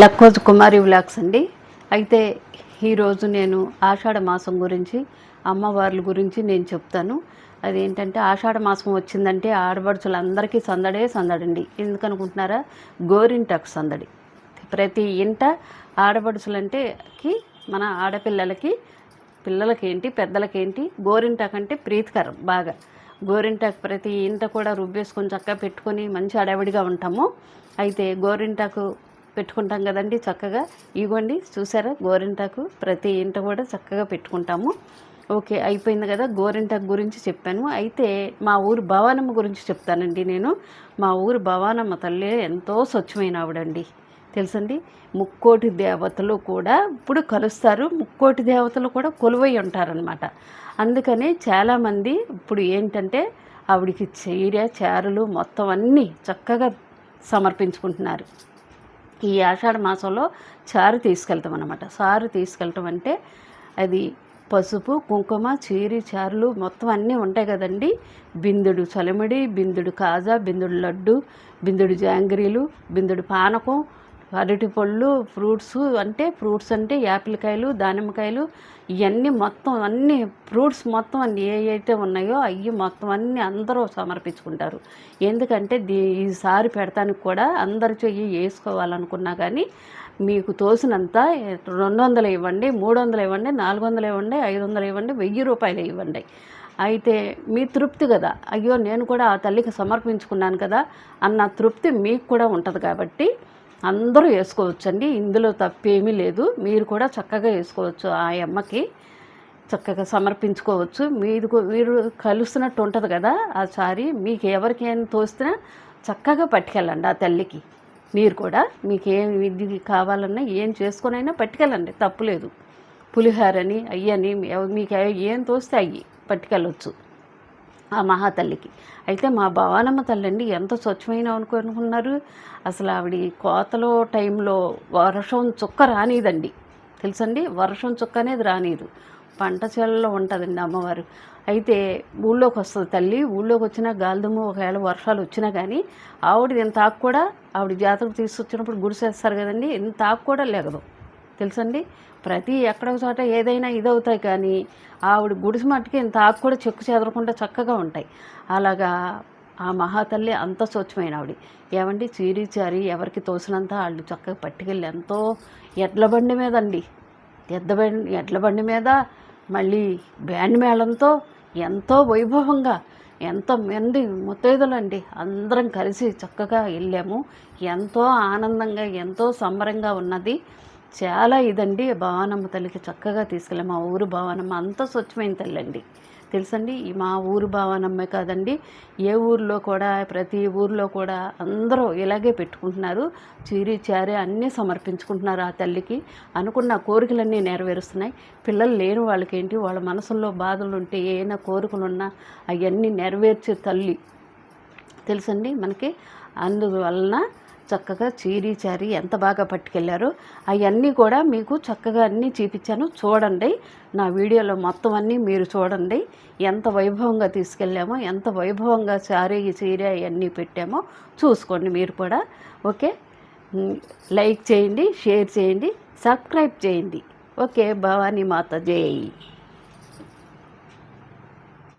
లక్కోజ్ కుమారి vlogs అండి. అయితే ఈరోజు నేను ఆషాఢ మాసం గురించి అమ్మవార్ల గురించి నేను చెప్తాను. అదేంటంటే ఆషాఢ మాసం వచ్చిందంటే ఆడపడుచులందరికీ సందడే సందడండి. ఎందుకనుకుంటున్నారా? గోరింటాకు సందడి. ప్రతి ఇంట ఆడపడుచులంటే కి మన ఆడపిల్లలకి పిల్లలకేంటి పెద్దలకేంటి గోరింటాకు అంటే ప్రీతికరం బాగా. గోరింటాకు ప్రతి ఇంట కూడా రుబ్బేసుకొని చక్కగా పెట్టుకొని మంచి అడవిడిగా ఉంటాము. అయితే గోరింటాకు పెట్టుకుంటాం కదండి చక్కగా. ఇగోండి చూసారా? గోరింటాకు ప్రతి ఇంట కూడా చక్కగా పెట్టుకుంటాము. ఓకే అయిపోయింది కదా గోరింటాకు గురించి చెప్పాను. అయితే మా ఊరు భవానమ్మ గురించి చెప్తానండి నేను. మా ఊరు భవానమ్మ తల్లి ఎంతో స్వచ్ఛమైన ఆవిడండి. తెలుసండి? ముక్కోటి దేవతలు కూడా ఇప్పుడు కలుస్తారు. ముక్కోటి దేవతలు కూడా కొలువై ఉంటారనమాట అందుకని చాలామంది ఇప్పుడు ఏంటంటే ఆవిడికి చీర చారులు మొత్తం అన్నీ చక్కగా సమర్పించుకుంటున్నారు. ఈ ఆషాఢ మాసంలో చారు తీసుకెళ్తాం అనమాట చారు తీసుకెళ్ళటం అంటే అది పసుపు కుంకుమ చీరి చారులు మొత్తం అన్నీ ఉంటాయి కదండి. బిందుడు చలిమిడి బిందుడు కాజా బిందుడు లడ్డు బిందుడు జాంగ్రీలు బిందుడు పానకం అరటి పళ్ళు ఫ్రూట్స్ అంటే ఫ్రూట్స్ అంటే యాపిల్కాయలు దానిమ్మకాయలు ఇవన్నీ మొత్తం అన్ని ఫ్రూట్స్ మొత్తం అన్ని ఏ అయితే ఉన్నాయో అవి మొత్తం అన్నీ అందరూ సమర్పించుకుంటారు. ఎందుకంటే దీ ఈసారి పెడతానికి కూడా అందరి చెయ్యి వేసుకోవాలనుకున్నా కానీ మీకు తోసినంత రెండు వందలు ఇవ్వండి మూడు వందలు ఇవ్వండి నాలుగు వందలు ఇవ్వండి ఐదు వందలు ఇవ్వండి వెయ్యి రూపాయలు ఇవ్వండి. అయితే మీ తృప్తి కదా. అయ్యో నేను కూడా ఆ తల్లికి సమర్పించుకున్నాను కదా అన్న తృప్తి మీకు కూడా ఉంటుంది కాబట్టి అందరూ వేసుకోవచ్చండి. ఇందులో తప్పేమీ లేదు. మీరు కూడా చక్కగా వేసుకోవచ్చు ఆ అమ్మకి. చక్కగా సమర్పించుకోవచ్చు. మీరు మీరు కలుస్తున్నట్టు ఉంటుంది కదా ఆ సారీ. మీకు ఎవరికైనా తోసినా చక్కగా పట్టుకెళ్ళండి ఆ తల్లికి. మీరు కూడా మీకు ఏం ఇది కావాలన్నా ఏం చేసుకునైనా పట్టుకెళ్ళండి. తప్పులేదు పులిహారని అయ్యని మీకు ఏం తోస్తే అయ్యి పట్టుకెళ్ళొచ్చు. ఆ మహాతల్లికి. అయితే మా భవానమ్మ తల్లి అండి ఎంత స్వచ్ఛమైన అనుకున్నారు అసలు ఆవిడ కోతలో టైంలో వర్షం చుక్క రానిదండి. తెలుసండి? వర్షం చుక్క అనేది రానిదు. పంట చేలలో ఉంటుందండి అమ్మవారు. అయితే ఊళ్ళోకి వస్తుంది తల్లి. ఊళ్ళోకి వచ్చినా గాలిదుమ్ము ఒకవేళ వర్షాలు వచ్చినా కానీ ఆవిడ ఇంత ఆకు కూడా ఆవిడ జాతరకు తీసుకొచ్చినప్పుడు గుడిసేస్తారు కదండి. ఇంత ఆకు కూడా లేగదు. తెలుసండి? ప్రతి ఎక్కడ చోట ఏదైనా ఇదవుతాయి కానీ ఆవిడ గుడిసి మట్టుకి ఇంత ఆకు కూడా చెక్కు చెదరకుండా చక్కగా ఉంటాయి. అలాగా ఆ మహాతల్లి అంత స్వచ్ఛమైన ఆవిడ ఏమండి? చీరి చారి ఎవరికి తోసినంత వాళ్ళు చక్కగా పట్టుకెళ్ళి ఎంతో ఎడ్ల బండి మీద అండి ఎద్ద బండి ఎడ్ల బండి మీద మళ్ళీ బ్యాండ్ మేళంతో ఎంతో వైభవంగా ఎంతో మంది ముత్తైదులండి. అందరం కలిసి చక్కగా వెళ్ళాము. ఎంతో ఆనందంగా ఎంతో సంబరంగా ఉన్నది. చాలా ఇదండి. భావనమ్మ తల్లికి చక్కగా తీసుకెళ్ళి మా ఊరు భావనమ్మ అంత స్వచ్ఛమైన తల్లి అండి తెలుసండి మా ఊరు భావనమ్మే కాదండి. ఏ ఊర్లో కూడా ప్రతి ఊర్లో కూడా అందరూ ఇలాగే పెట్టుకుంటున్నారు. చీరి చారి అన్నీ సమర్పించుకుంటున్నారు ఆ తల్లికి. అనుకున్న కోరికలన్నీ నెరవేరుస్తున్నాయి. పిల్లలు లేని వాళ్ళకి ఏంటి వాళ్ళ మనసుల్లో బాధలు ఉంటే ఏమైనా కోరికలున్నా అవన్నీ నెరవేర్చే తల్లి. తెలుసండి? మనకి అందువలన చక్కగా చీరి చారి ఎంత బాగా పట్టుకెళ్ళారో అవన్నీ కూడా మీకు చక్కగా అన్నీ చూపించాను. చూడండి నా వీడియోలో మొత్తం అన్నీ మీరు చూడండి. ఎంత వైభవంగా తీసుకెళ్ళామో ఎంత వైభవంగా శారీ చీర అవన్నీ పెట్టామో చూసుకోండి మీరు కూడా. ఓకే? లైక్ చేయండి షేర్ చేయండి సబ్స్క్రైబ్ చేయండి. ఓకే భవానీ మాత జై.